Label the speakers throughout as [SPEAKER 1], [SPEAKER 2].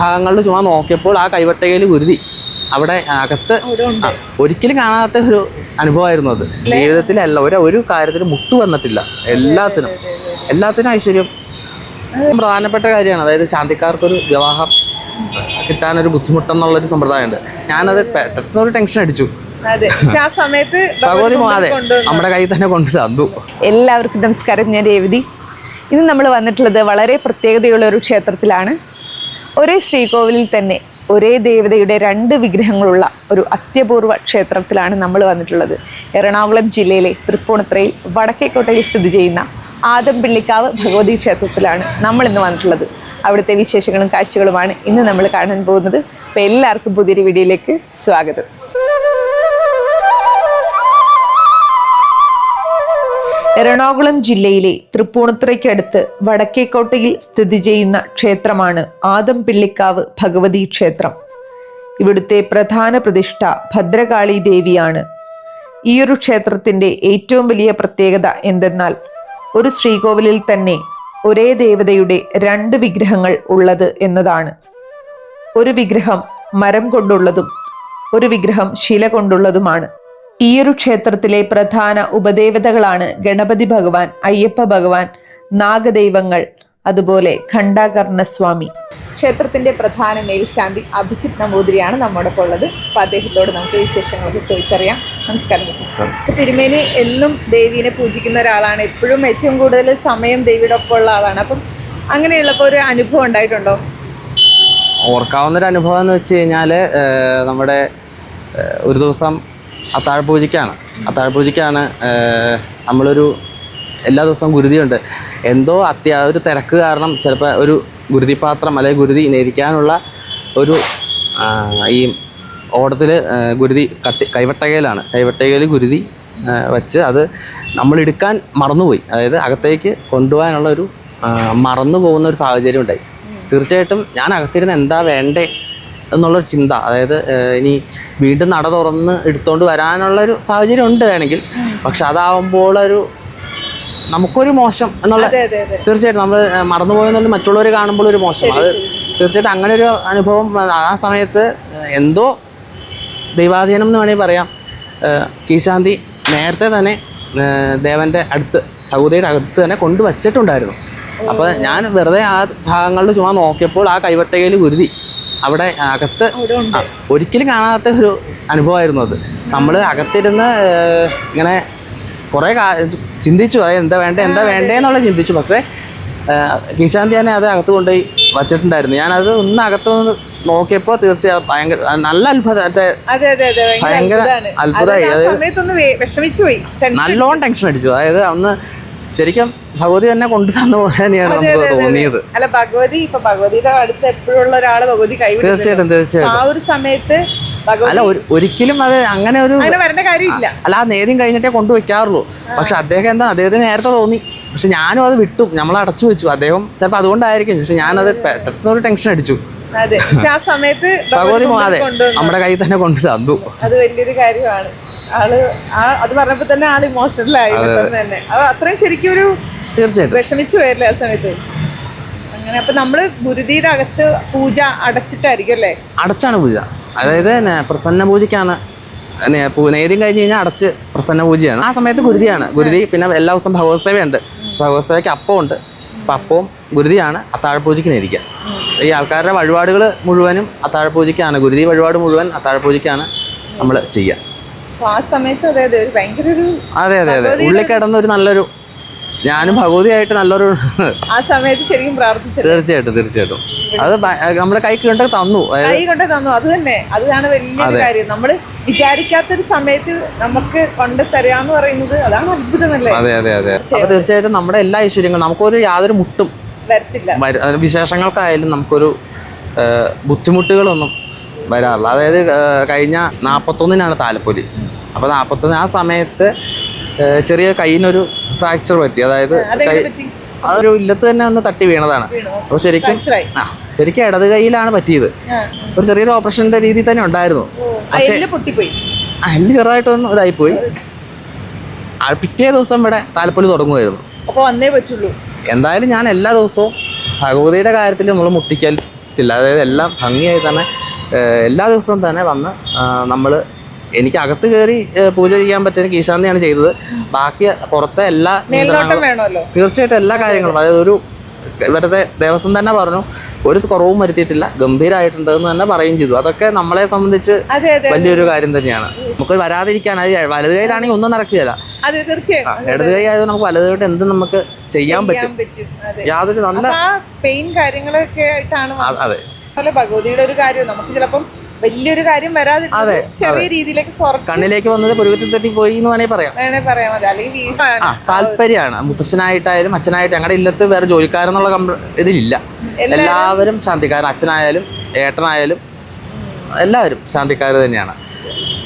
[SPEAKER 1] ഭാഗങ്ങളിൽ ചുമ്മാ നോക്കിയപ്പോൾ ആ കൈവട്ടകയിൽ ഗുരുതി അവിടെ അകത്ത് ഒരിക്കലും കാണാത്ത ഒരു അനുഭവമായിരുന്നു അത്. ജീവിതത്തിലല്ല ഒരു ഒരു കാര്യത്തിലും മുട്ടു വന്നിട്ടില്ല. എല്ലാത്തിനും. എല്ലാത്തിനും ഐശ്വര്യം. പ്രധാനപ്പെട്ട കാര്യമാണ്. അതായത് ശാന്തിക്കാർക്കൊരു വിവാഹം കിട്ടാനൊരു ബുദ്ധിമുട്ടെന്നുള്ളൊരു സമ്പ്രദായമുണ്ട്. ഞാനത് പെട്ടെന്നൊരു ടെൻഷൻ അടിച്ചു.
[SPEAKER 2] അതെ.
[SPEAKER 1] നമ്മുടെ കയ്യിൽ തന്നെ കൊണ്ട് തന്നു.
[SPEAKER 2] എല്ലാവർക്കും നമസ്കാരം. ഞാൻ രേവതി. ഇന്ന് നമ്മൾ വന്നിട്ടുള്ളത് വളരെ പ്രത്യേകതയുള്ള ഒരു ക്ഷേത്രത്തിലാണ്. ഒരേ ശ്രീകോവിലിൽ തന്നെ ഒരേ ദേവതയുടെ രണ്ട് വിഗ്രഹങ്ങളുള്ള ഒരു അത്യപൂർവ ക്ഷേത്രത്തിലാണ് നമ്മൾ വന്നിട്ടുള്ളത്. എറണാകുളം ജില്ലയിലെ തൃപ്പൂണിത്രയിൽ വടക്കേക്കോട്ടയിൽ സ്ഥിതി ചെയ്യുന്ന ആദംപിള്ളിക്കാവ് ഭഗവതി ക്ഷേത്രത്തിലാണ് നമ്മൾ ഇന്ന് വന്നിട്ടുള്ളത്. അവിടുത്തെ വിശേഷങ്ങളും കാഴ്ചകളുമാണ് ഇന്ന് നമ്മൾ കാണാൻ പോകുന്നത്. അപ്പോൾ എല്ലാവർക്കും പുതിയൊരു വീഡിയോയിലേക്ക് സ്വാഗതം. എറണാകുളം ജില്ലയിലെ തൃപ്പൂണിത്തുറയ്ക്കടുത്ത് വടക്കേക്കോട്ടയിൽ സ്ഥിതി ചെയ്യുന്ന ക്ഷേത്രമാണ് ആദംപിള്ളിക്കാവ് ഭഗവതി ക്ഷേത്രം. ഇവിടുത്തെ പ്രധാന പ്രതിഷ്ഠ ഭദ്രകാളി ദേവിയാണ്. ഈയൊരു ക്ഷേത്രത്തിന്റെ ഏറ്റവും വലിയ പ്രത്യേകത എന്തെന്നാൽ ഒരു ശ്രീകോവിലിൽ തന്നെ ഒരേ ദേവതയുടെ രണ്ട് വിഗ്രഹങ്ങൾ ഉള്ളത് എന്നതാണ്. ഒരു വിഗ്രഹം മരം കൊണ്ടുള്ളതും ഒരു വിഗ്രഹം ശില കൊണ്ടുള്ളതുമാണ്. ഈയൊരു ക്ഷേത്രത്തിലെ പ്രധാന ഉപദേവതകളാണ് ഗണപതി ഭഗവാൻ അയ്യപ്പ ഭഗവാൻ നാഗദൈവങ്ങൾ അതുപോലെ ഖണ്ഡാകർണസ്വാമി. ക്ഷേത്രത്തിന്റെ പ്രധാന മേൽശാന്തി അഭിജിത് നമ്പൂതിരിയാണ് നമ്മോടൊപ്പം ഉള്ളത്. അപ്പൊ അദ്ദേഹത്തോട് നമുക്ക് വിശേഷങ്ങളൊക്കെ ചോദിച്ചറിയാം. നമസ്കാരം. നമസ്കാരം. തിരുമേനി എന്നും ദേവീനെ പൂജിക്കുന്ന ഒരാളാണ്. എപ്പോഴും ഏറ്റവും കൂടുതൽ സമയം ദേവിയുടെ ഒപ്പം ഉള്ള ആളാണ്. അപ്പം അങ്ങനെയുള്ളപ്പോൾ ഒരു അനുഭവം ഉണ്ടായിട്ടുണ്ടോ?
[SPEAKER 1] ഓർക്കാവുന്ന ഒരു അനുഭവം എന്ന് വെച്ച് കഴിഞ്ഞാൽ നമ്മുടെ ഒരു ദിവസം അത്താഴ പൂജയ്ക്കാണ് അത്താഴ പൂജയ്ക്കാണ് ഏഹ്, നമ്മളൊരു എല്ലാ ദിവസവും ഗുരുതിയുണ്ട്. എന്തോ അത്യാ ഒരു തിരക്ക് കാരണം ചിലപ്പോൾ ഒരു ഗുരുതിപാത്രം അല്ലെങ്കിൽ ഗുരുതി നേരിക്കാനുള്ള ഒരു ഈ ഓടത്തിൽ ഗുരുതി കട്ടി കൈവട്ടകയിലാണ്. കൈവട്ടകയിൽ ഗുരുതി വെച്ച് അത് നമ്മൾ എടുക്കാൻ മറന്നുപോയി. അതായത് അകത്തേക്ക് കൊണ്ടുപോകാനുള്ള ഒരു മറന്നു പോകുന്ന ഒരു സാഹചര്യം ഉണ്ടായി. തീർച്ചയായിട്ടും ഞാൻ അകത്തിരുന്ന് എന്താ വേണ്ടേ എന്നുള്ളൊരു ചിന്ത. അതായത് ഇനി വീണ്ടും നട തുറന്ന് എടുത്തുകൊണ്ട് വരാനുള്ളൊരു സാഹചര്യം ഉണ്ട് വേണമെങ്കിൽ. പക്ഷെ അതാവുമ്പോൾ ഒരു നമുക്കൊരു മോശം എന്നുള്ള തീർച്ചയായിട്ടും നമ്മൾ മറന്നുപോയെന്നുള്ള മറ്റുള്ളവർ കാണുമ്പോൾ ഒരു മോശം. അത് തീർച്ചയായിട്ടും അങ്ങനെ ഒരു അനുഭവം ആ സമയത്ത് എന്തോ ദൈവാധീനം എന്ന് വേണമെങ്കിൽ പറയാം. കീശാന്തി നേരത്തെ തന്നെ ദേവന്റെ അടുത്ത് ഭഗവതിയുടെ അകത്ത് തന്നെ കൊണ്ടുവച്ചിട്ടുണ്ടായിരുന്നു. അപ്പോൾ ഞാൻ വെറുതെ ആ ഭാഗങ്ങളിൽ ചുമ്മാ നോക്കിയപ്പോൾ ആ കൈവട്ടകയിൽ ഗുരുതി. അവിടെ അകത്ത് ഒരിക്കലും കാണാത്ത ഒരു അനുഭവമായിരുന്നു അത്. നമ്മൾ അകത്തിരുന്ന് ഇങ്ങനെ കുറേ ചിന്തിച്ചു അത് എന്താ വേണ്ടേ എന്താ വേണ്ടേ എന്നുള്ള ചിന്തിച്ചു. പക്ഷേ കിശാന്തി തന്നെ അത് അകത്ത് കൊണ്ടുപോയി വച്ചിട്ടുണ്ടായിരുന്നു. ഞാനത് ഒന്ന് അകത്ത് നിന്ന് നോക്കിയപ്പോൾ തീർച്ചയായും ഭയങ്കര നല്ല അത്ഭുത
[SPEAKER 2] അതെ അതെ അതെ
[SPEAKER 1] ഭയങ്കര. അത്ഭുതമായി.
[SPEAKER 2] അത് ആ
[SPEAKER 1] അത്
[SPEAKER 2] സമയത്തൊന്ന് പോയി. ടെൻഷൻ
[SPEAKER 1] നല്ലോണം ടെൻഷൻ അടിച്ചു. അതായത് അന്ന് ശരിക്കും ഭഗവതി തന്നെ കൊണ്ടു തന്ന പോലെ തന്നെയാണ് നമുക്ക് തോന്നിയത്.
[SPEAKER 2] അല്ല ഭഗവതി ഇപ്പൊ ഭഗവതിയുടെ അടുത്ത് എപ്പോഴുള്ള ഒരാൾ ഭഗവതി കൈവിടും
[SPEAKER 1] തീർച്ചയായിട്ടും തീർച്ചയായിട്ടും.
[SPEAKER 2] ആ ഒരു സമയത്ത്
[SPEAKER 1] അല്ല ഒരു- ഒരിക്കലും അത് അങ്ങനെ ഒരു
[SPEAKER 2] വരേണ്ട കാര്യമില്ല.
[SPEAKER 1] അല്ല ആ നേദ്യം കഴിഞ്ഞിട്ടേ കൊണ്ടുവയ്ക്കാറുള്ളൂ പക്ഷെ അദ്ദേഹം എന്താ അദ്ദേഹത്തിന് നേരത്തെ തോന്നി. പക്ഷെ ഞാനും അത് വിട്ടു. നമ്മൾ അടച്ചു വെച്ചു. അദ്ദേഹം ചിലപ്പോൾ അതുകൊണ്ടായിരിക്കും. പക്ഷെ ഞാനത് പെട്ടെന്ന് ഒരു ടെൻഷൻ അടിച്ചു.
[SPEAKER 2] അതെ. പക്ഷെ ആ സമയത്ത്
[SPEAKER 1] ഭഗവതി അതെ നമ്മുടെ കയ്യിൽ തന്നെ കൊണ്ട് തന്നു.
[SPEAKER 2] അത് വലിയൊരു കാര്യമാണ്. ആൾ ആ അത് പറഞ്ഞപ്പോ തന്നെ ആൾ ഇമോഷണലായി തന്നെ. അത് അത്രയും ശരിക്കും ഒരു
[SPEAKER 1] തീർച്ചയായിട്ടും.
[SPEAKER 2] വിഷമിച്ചു പോയല്ലേ ആ സമയത്ത്? അങ്ങനെ അപ്പൊ നമ്മൾ ഗുരുതിയുടെ അകത്ത് പൂജ അടച്ചിട്ടായിരിക്കും അല്ലേ?
[SPEAKER 1] അടച്ചാണ് പൂജ. അതായത് പ്രസന്ന പൂജയ്ക്കാണ്. നേ- നേദ്യം കഴിഞ്ഞ് കഴിഞ്ഞാൽ അടച്ച് പ്രസന്ന പൂജയാണ്. ആ സമയത്ത് ഗുരുതിയാണ്. ഗുരുതി പിന്നെ എല്ലാ ദിവസവും ഭഗവത്സേവയുണ്ട്. ഭഗവത്സേവയ്ക്ക് അപ്പം സേവയ്ക്ക് അപ്പമുണ്ട് അപ്പം അപ്പവും ഗുരുതിയാണ് അത്താഴപ്പൂജയ്ക്ക് നേരിക്കുക ഈ ആൾക്കാരുടെ വഴിപാടുകൾ മുഴുവനും അത്താഴപ്പൂജയ്ക്കാണ് ഗുരുതി വഴിപാട് മുഴുവൻ അത്താഴപ്പൂജയ്ക്കാണ് നമ്മൾ ചെയ്യുക.
[SPEAKER 2] ആ സമയത്ത് അതെ അതെ ഒരു ഭയങ്കര ഒരു
[SPEAKER 1] അതെ അതെ. അതെ ഉള്ളിൽ കിടന്ന ഒരു നല്ലൊരു ഞാനും ഭഗവതിയായിട്ട് നല്ലൊരു
[SPEAKER 2] ആ സമയത്ത് ശരിക്കും പ്രാർത്ഥിച്ചത്.
[SPEAKER 1] തീർച്ചയായിട്ടും തീർച്ചയായിട്ടും. അത് നമ്മുടെ കൈ കൊണ്ട് തന്നു.
[SPEAKER 2] കൈ കൊണ്ട് തന്നു. അത് തന്നെ. അതാണ് വലിയൊരു കാര്യം. നമ്മൾ വിചാരിക്കാത്തൊരു സമയത്ത് നമുക്ക് കൊണ്ട് തരാന്ന് പറയുന്നത് അതാണ് അത്ഭുതമല്ലേ?
[SPEAKER 1] അതെ അതെ അതെ. അപ്പൊ തീർച്ചയായിട്ടും നമ്മുടെ എല്ലാ ഐശ്വര്യങ്ങളും നമുക്കൊരു യാതൊരു മുട്ടും
[SPEAKER 2] വരത്തില്ല.
[SPEAKER 1] വര- വിശേഷങ്ങൾക്കായാലും നമുക്കൊരു ബുദ്ധിമുട്ടുകളൊന്നും വരാറില്ല. അതായത് കഴിഞ്ഞ നാൽപ്പത്തൊന്നിനാണ് താലപ്പൊലി. അപ്പോൾ നാൽപ്പത്തൊന്ന് ആ സമയത്ത് ചെറിയ കയ്യിനൊരു ഫ്രാക്ചർ പറ്റി. അതായത് കൈ അതൊരു ഇല്ലത്ത് തന്നെ ഒന്ന് തട്ടി വീണതാണ്. അപ്പോൾ ശരിക്കും ആ ശരിക്കും ഇടത് കൈയിലാണ് പറ്റിയത്. ഒരു ചെറിയൊരു ഓപ്പറേഷന്റെ രീതിയിൽ തന്നെ ഉണ്ടായിരുന്നു.
[SPEAKER 2] പക്ഷേ എല്ല്
[SPEAKER 1] ചെറുതായിട്ടൊന്നും ഇതായിപ്പോയി. ആ, പിറ്റേ ദിവസം ഇവിടെ താലപ്പൊലി തുടങ്ങുമായിരുന്നു.
[SPEAKER 2] അപ്പോൾ വന്നേ പറ്റുള്ളൂ.
[SPEAKER 1] എന്തായാലും ഞാൻ എല്ലാ ദിവസവും ഭഗവതിയുടെ കാര്യത്തിൽ നമ്മൾ മുട്ടിക്കത്തില്ല അതായത് എല്ലാം ഭംഗിയായി തന്നെ എല്ലാ ദിവസവും തന്നെ വന്ന് നമ്മൾ എനിക്ക് അകത്ത് കയറി പൂജ ചെയ്യാൻ പറ്റുന്ന ഈശാന്തിയാണ് ചെയ്തത്. ബാക്കി പുറത്തെ എല്ലാ തീർച്ചയായിട്ടും എല്ലാ കാര്യങ്ങളും. അതായത് ഒരു ഇവരുടെ ദേവസ്വം തന്നെ പറഞ്ഞു ഒരു കുറവും വരുത്തിയിട്ടില്ല ഗംഭീരമായിട്ടുണ്ടെന്ന് തന്നെ പറയും ചെയ്തു. അതൊക്കെ നമ്മളെ സംബന്ധിച്ച് വലിയൊരു കാര്യം തന്നെയാണ്. നമുക്ക് വരാതിരിക്കാൻ വലത് കൈയിലാണെങ്കിൽ ഒന്നും നടക്കുകയില്ല. ഇടത് കൈ ആയത് നമുക്ക് വലതുകൊണ്ട് എന്ത് നമുക്ക് ചെയ്യാൻ പറ്റും.
[SPEAKER 2] പറ്റും.
[SPEAKER 1] യാതൊരു നല്ല
[SPEAKER 2] പെയിൻ കാര്യങ്ങളൊക്കെ ആയിട്ടാണ്
[SPEAKER 1] അതെ.
[SPEAKER 2] ഭഗവതിയുടെ ഒരു കാര്യം. നമുക്ക് ചിലപ്പം വലിയൊരു കാര്യം വരാതെ
[SPEAKER 1] അതെ,
[SPEAKER 2] ചെറിയ രീതിയിലേക്ക് കുറച്ച്
[SPEAKER 1] കണ്ണിലേക്ക് വന്നത് പുരുവത്തിൽ തെറ്റി പോയി എന്ന് വേണമെങ്കിൽ പറയാം.
[SPEAKER 2] വേണേ പറയാൻ മതി അല്ലെങ്കിൽ വീ-
[SPEAKER 1] ആ താല്പര്യമാണ്. മുത്തശ്ശനായിട്ടായാലും അച്ഛനായിട്ട് ഞങ്ങളുടെ ഇല്ലത്ത് വേറെ ജോലിക്കാരെന്നുള്ള കമ്പ ഇതിലില്ല. എല്ലാവരും ശാന്തിക്കാരൻ അച്ഛനായാലും ഏട്ടനായാലും എല്ലാവരും ശാന്തിക്കാർ തന്നെയാണ്.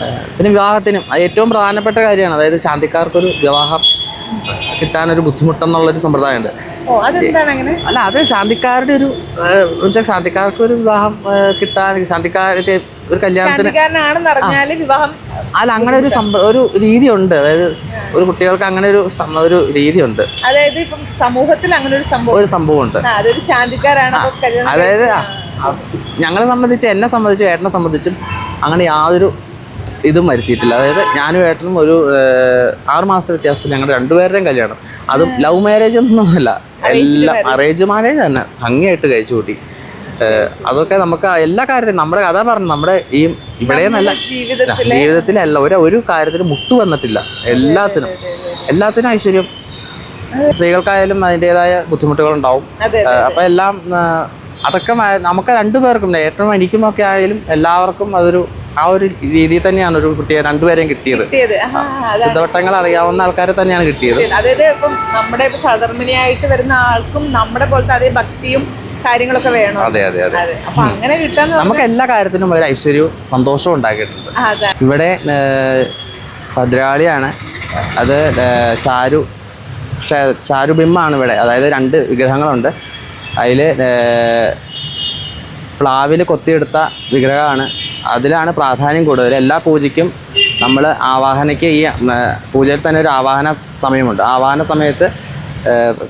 [SPEAKER 1] ഏഹ് പിന്നെ വിവാഹത്തിനും അത് ഏറ്റവും പ്രധാനപ്പെട്ട കാര്യമാണ്. അതായത് ശാന്തിക്കാർക്കൊരു വിവാഹം കിട്ടാനൊരു ബുദ്ധിമുട്ടെന്നുള്ളൊരു സമ്പ്രദായമുണ്ട്. അല്ല അത് ശാന്തിക്കാരുടെ ഒരു ശാന്തിക്കാർക്ക് ഒരു വിവാഹം കിട്ടാൻ ശാന്തിക്കാരുടെ ഒരു കല്യാണത്തിന് അല്ല അങ്ങനെ ഒരു ഒരു രീതിയുണ്ട്. അതായത് ഒരു കുട്ടികൾക്ക് അങ്ങനെ ഒരു ഒരു രീതിയുണ്ട്.
[SPEAKER 2] അതായത് ഇപ്പം സമൂഹത്തിൽ അങ്ങനെ ഒരു സംഭവം
[SPEAKER 1] ഒരു സംഭവമുണ്ട്. അതായത് ഞങ്ങളെ സംബന്ധിച്ച് എന്നെ സംബന്ധിച്ചും ഏട്ടനെ സംബന്ധിച്ചും അങ്ങനെ യാതൊരു ഇതും വരുത്തിയിട്ടില്ല. അതായത് ഞാനും ഏട്ടനും ഒരു ആറ് മാസത്തെ വ്യത്യാസത്തിൽ ഞങ്ങളുടെ രണ്ടുപേരുടെയും കല്യാണം. അതും ലവ് മാരേജ് ഒന്നുമല്ല എല്ലാം അറേഞ്ച് മാരേജ് തന്നെ. ഭംഗിയായിട്ട് കഴിച്ചു കൂട്ടി. അതൊക്കെ നമുക്ക് എല്ലാ കാര്യത്തിലും നമ്മുടെ കഥ പറഞ്ഞു നമ്മുടെ ഈ ഇവിടെ നല്ല
[SPEAKER 2] ജീവിതത്തിൽ
[SPEAKER 1] ജീവിതത്തിലല്ല ഒരു ഒരു കാര്യത്തിലും മുട്ടു വന്നിട്ടില്ല. എല്ലാത്തിനും. എല്ലാത്തിനും ഐശ്വര്യം. സ്ത്രീകൾക്കായാലും അതിന്റെതായ ബുദ്ധിമുട്ടുകളുണ്ടാവും. അപ്പൊ എല്ലാം അതൊക്കെ നമുക്ക് രണ്ടുപേർക്കും ഏറ്റവും എനിക്കും ഒക്കെ ആയാലും എല്ലാവർക്കും അതൊരു ആ ഒരു രീതിയിൽ തന്നെയാണ് ഒരു കുട്ടിയെ രണ്ടുപേരെയും കിട്ടിയത്. ശുദ്ധവട്ടങ്ങൾ അറിയാവുന്ന ആൾക്കാരെ തന്നെയാണ് കിട്ടിയത്.
[SPEAKER 2] അതായത് ഇപ്പം നമ്മുടെ ഇപ്പൊ സധർമ്മിണിയായിട്ട് വരുന്ന ആൾക്കും നമ്മുടെ പോലത്തെ അതേ ഭക്തിയും കാര്യങ്ങളൊക്കെ വേണം.
[SPEAKER 1] അതെ അതെ അതെ.
[SPEAKER 2] അപ്പൊ അങ്ങനെ
[SPEAKER 1] നമുക്ക് എല്ലാ കാര്യത്തിനും ഒരു ഐശ്വര്യവും സന്തോഷവും ഉണ്ടാക്കിയിട്ടുണ്ട്. ഇവിടെ ഭദ്രാളിയാണ്. ഭദ്രകാളിയാണ് അത് ചാരു ചാരുബിംബമാണ് ഇവിടെ. അതായത് രണ്ട് വിഗ്രഹങ്ങളുണ്ട്. അതിൽ പ്ലാവിൽ കൊത്തിയെടുത്ത വിഗ്രഹമാണ് അതിലാണ് പ്രാധാന്യം കൂടുതൽ. എല്ലാ പൂജയ്ക്കും നമ്മൾ ആവാഹനയ്ക്ക് ഈ പൂജയിൽ തന്നെ ഒരു ആവാഹന സമയമുണ്ട്. ആവാഹന സമയത്ത്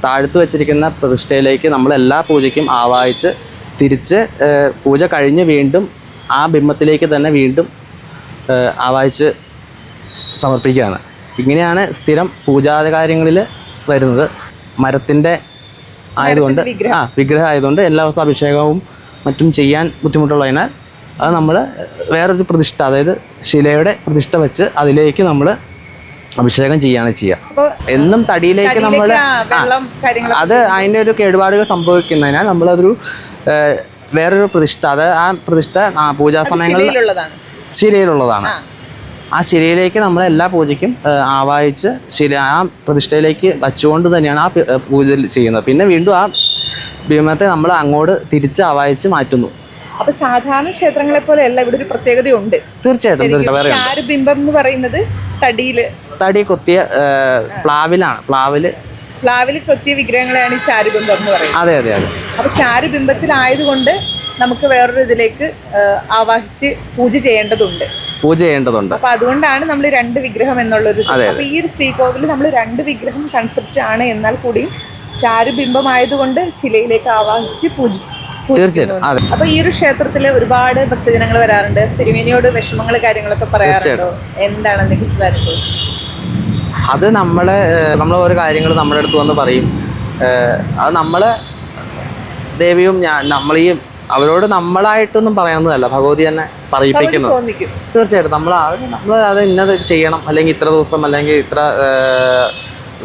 [SPEAKER 1] താഴ്ത്തു വച്ചിരിക്കുന്ന പ്രതിഷ്ഠയിലേക്ക് നമ്മൾ എല്ലാ പൂജയ്ക്കും ആവാഹിച്ച് തിരിച്ച് പൂജ കഴിഞ്ഞ് വീണ്ടും ആ ബിംബത്തിലേക്ക് തന്നെ വീണ്ടും ആവാഹിച്ച് സമർപ്പിക്കുകയാണ്. ഇങ്ങനെയാണ് സ്ഥിരം പൂജാകാര്യങ്ങളിൽ വരുന്നത്. മരത്തിന്റെ ആയതുകൊണ്ട് ആ വിഗ്രഹം ആയതുകൊണ്ട് എല്ലാ ദിവസവും അഭിഷേകവും മറ്റും ചെയ്യാൻ ബുദ്ധിമുട്ടുള്ളതിനാൽ അത് നമ്മൾ വേറൊരു പ്രതിഷ്ഠ അതായത് ശിലയുടെ പ്രതിഷ്ഠ വെച്ച് അതിലേക്ക് നമ്മൾ അഭിഷേകം ചെയ്യാണ് ചെയ്യുക എന്നും തടിയിലേക്ക് നമ്മൾ അത് അതിന്റെ ഒരു കേടുപാടുകൾ സംഭവിക്കുന്നതിനാൽ നമ്മളതൊരു വേറൊരു പ്രതിഷ്ഠ അത് ആ പ്രതിഷ്ഠ പൂജാ സമയങ്ങളിൽ
[SPEAKER 2] ശിലയിലുള്ളതാണ്. ആ.
[SPEAKER 1] ശിലയിലേക്ക് നമ്മൾ എല്ലാ പൂജയ്ക്കും ആവാഹിച്ച് ശില ആ പ്രതിഷ്ഠയിലേക്ക് വച്ചുകൊണ്ട് തന്നെയാണ് ആ പൂജ ചെയ്യുന്നത്. പിന്നെ വീണ്ടും ആ ഭീമത്തെ നമ്മൾ അങ്ങോട്ട് തിരിച്ച് ആവാഹിച്ച് മാറ്റുന്നു.
[SPEAKER 2] അപ്പൊ സാധാരണ ക്ഷേത്രങ്ങളെ പോലെ അല്ല ഇവിടെ ഒരു പ്രത്യേകതയുണ്ട്.
[SPEAKER 1] തീർച്ചയായിട്ടും
[SPEAKER 2] ചാരുബിംബം എന്ന് പറയുന്നത് തടിയിൽ.
[SPEAKER 1] തടി കൊത്തിയ പ്ലാവിലാണ്. പ്ലാവിൽ.
[SPEAKER 2] പ്ലാവിൽ കൊത്തിയ വിഗ്രഹങ്ങളെയാണ് ഈ ചാരുബിംബം എന്ന് പറയുന്നത്.
[SPEAKER 1] അതെ അതെ അതെ.
[SPEAKER 2] അപ്പൊ ചാരുബിംബത്തിലായതുകൊണ്ട് നമുക്ക് വേറൊരു ഇതിലേക്ക് ആവാഹിച്ച് പൂജ ചെയ്യേണ്ടതുണ്ട്.
[SPEAKER 1] പൂജ ചെയ്യേണ്ടതുണ്ട്.
[SPEAKER 2] അപ്പൊ അതുകൊണ്ടാണ് നമ്മൾ രണ്ട് വിഗ്രഹം
[SPEAKER 1] എന്നുള്ളത്
[SPEAKER 2] അപ്പൊ ഈ ഒരു ശ്രീകോവിൽ നമ്മൾ രണ്ട് വിഗ്രഹം കൺസെപ്റ്റ് ആണ്. എന്നാൽ കൂടിയും ചാരുബിംബമായതുകൊണ്ട് ശിലയിലേക്ക് ആവാഹിച്ച് പൂജ.
[SPEAKER 1] തീർച്ചയായിട്ടും.
[SPEAKER 2] അപ്പൊ ഈ ഒരു ക്ഷേത്രത്തിൽ ഒരുപാട് ഭക്തജനങ്ങൾ വരാറുണ്ട്. തിരുമേനിയോട് വിഷമങ്ങൾ കാര്യങ്ങളൊക്കെ പറയാറുണ്ടോ? എന്താണ്
[SPEAKER 1] അത് നമ്മളെ നമ്മൾ ഓരോ കാര്യങ്ങൾ നമ്മുടെ അടുത്ത് വന്ന് പറയും. അത് നമ്മളെ ദേവിയും ഞാൻ നമ്മളെയും അവരോട് നമ്മളായിട്ടൊന്നും പറയാവുന്നതല്ല. ഭഗവതി തന്നെ
[SPEAKER 2] പറയിപ്പിക്കുന്നു
[SPEAKER 1] തീർച്ചയായിട്ടും. നമ്മൾ നമ്മൾ അത് ഇന്നത് ചെയ്യണം. അല്ലെങ്കിൽ ഇത്ര ദിവസം അല്ലെങ്കിൽ ഇത്ര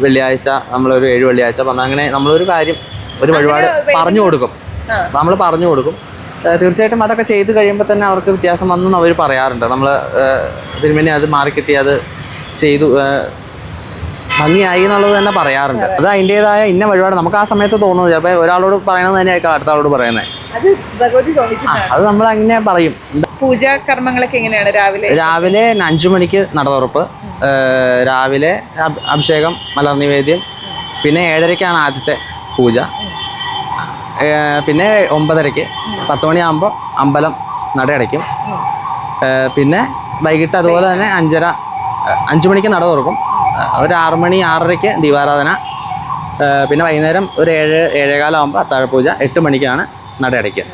[SPEAKER 1] വെള്ളിയാഴ്ച നമ്മളൊരു ഏഴ് വെള്ളിയാഴ്ച പറഞ്ഞാൽ അങ്ങനെ നമ്മളൊരു കാര്യം ഒരു വഴിപാട് പറഞ്ഞു കൊടുക്കും. നമ്മൾ പറഞ്ഞു കൊടുക്കും. തീർച്ചയായിട്ടും അതൊക്കെ ചെയ്ത് കഴിയുമ്പോൾ തന്നെ അവർക്ക് വ്യത്യാസം വന്നെന്ന് അവർ പറയാറുണ്ട്. നമ്മൾ തിരുമേനി അത് മാറിക്കിട്ടി അത് ചെയ്തു ഭംഗിയായി എന്നുള്ളത് തന്നെ പറയാറുണ്ട്. അത്. അതിന്റെതായ ഇന്ന വഴിപാട് നമുക്ക് ആ സമയത്ത് തോന്നുന്നു ചിലപ്പോൾ ഒരാളോട് പറയണത് തന്നെയായിരിക്കും അടുത്ത ആളോട് പറയുന്നത്
[SPEAKER 2] അത്
[SPEAKER 1] നമ്മൾ അങ്ങനെ പറയും.
[SPEAKER 2] പൂജാ കർമ്മങ്ങളൊക്കെ എങ്ങനെയാണ് രാവിലെ?
[SPEAKER 1] രാവിലെ അഞ്ചു മണിക്ക് നട തുറപ്പ് രാവിലെ അഭിഷേകം മലർ നിവേദ്യം പിന്നെ ഏഴരയ്ക്കാണ് ആദ്യത്തെ പൂജ. പിന്നെ ഒമ്പതരയ്ക്ക് പത്ത് മണിയാകുമ്പോൾ അമ്പലം നട അടയ്ക്കും പിന്നെ വൈകിട്ട് അതുപോലെ തന്നെ അഞ്ചര അഞ്ച് മണിക്ക് നട തുറക്കും. ഒരു ആറു മണി ആറരയ്ക്ക് ദീപാരാധന. പിന്നെ വൈകുന്നേരം ഒരു ഏഴ് ഏഴേകാലാകുമ്പോൾ അത്താഴപൂജ എട്ട് മണിക്കാണ് നട അടയ്ക്കുക